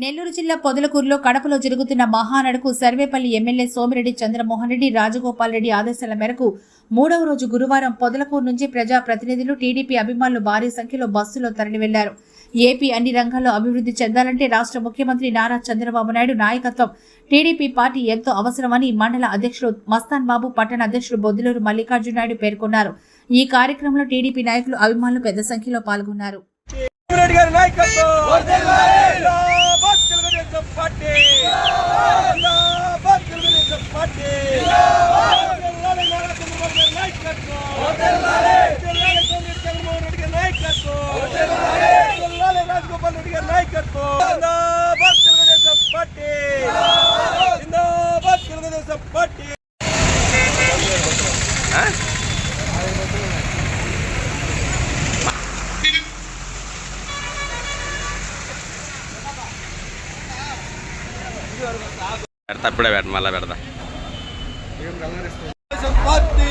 నెల్లూరు జిల్లా పొదలకూరులో కడపలో జరుగుతున్న మహానడకు సర్వేపల్లి ఎమ్మెల్యే సోమిరెడ్డి చంద్రమోహన్ రెడ్డి రాజగోపాల్ రెడ్డి ఆదేశాల మేరకు మూడవ రోజు గురువారం పొదలకూరు నుంచి ప్రజా ప్రతినిధులు టీడీపీ అభిమానులు భారీ సంఖ్యలో బస్సులో తరలివెళ్ళారు. ఏపీ అన్ని రంగాల్లో అభివృద్ధి చెందాలంటే రాష్ట్ర ముఖ్యమంత్రి నారా చంద్రబాబు నాయుడు నాయకత్వం. టీడీపీ పార్టీ ఎంతో అవసరమని మండల అధ్యక్షుడు మస్తాన్ బాబు పట్టణ అధ్యక్షుడు బొద్దులూరు మల్లికార్జున నాయుడు పేర్కొన్నారు. ఈ కార్యక్రమంలో టీడీపీ నాయకులు అభిమానులు పెద్ద సంఖ్యలో పాల్గొన్నారు రెడ్డి గారి నాయకత్వం జిందాబాద్ తెలుగుదేశం పార్టీ జిందాబాద్ తెలుగుదేశం పార్టీ జిల్లాల నారా చంద్రబాబు గారి నాయకత్వం జిల్లాల సోమిరెడ్డి జగన్మోహన్ రెడ్డి గారి నాయకత్వం జిల్లాల రాజగోపాల్ రెడ్డి గారి నాయకత్వం జిందాబాద్ తెలుగుదేశం పార్టీ జిందాబాద్ తెలుగుదేశం పార్టీ పెడతా ఇప్పుడే పెడతా మళ్ళీ పెడతా. తెలుగుదేశం పార్టీ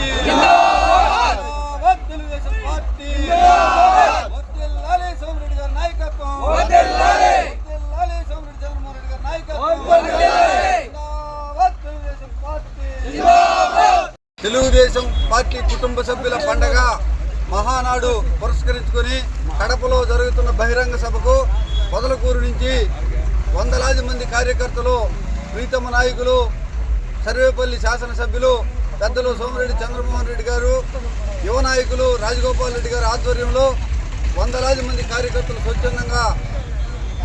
తెలుగుదేశం పార్టీ కుటుంబ సభ్యుల పండగ మహానాడు పురస్కరించుకొని కడపలో జరుగుతున్న బహిరంగ సభకు పొదలకూరు నుంచి వందలాది మంది కార్యకర్తలు ప్రీతమ నాయకులు సర్వేపల్లి శాసనసభ్యులు పెద్దలు సోమిరెడ్డి చంద్రమోహన్ రెడ్డి గారు యువ నాయకులు రాజగోపాల్ రెడ్డి గారి ఆధ్వర్యంలో వందలాది మంది కార్యకర్తలు స్వచ్ఛందంగా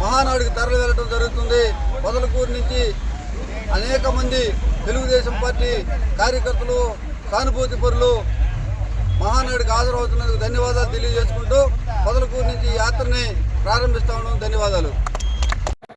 మహానాడుకు తరలి వెళ్ళడం జరుగుతుంది. పొదలకూరు నుంచి అనేక మంది తెలుగుదేశం పార్టీ కార్యకర్తలు సానుభూతి పరులు మహానాడుకి హాజరవుతున్నందుకు ధన్యవాదాలు తెలియజేసుకుంటూ పొదలకూరు నుంచి ఈ యాత్రని ప్రారంభిస్తా ఉన్నాం. ధన్యవాదాలు.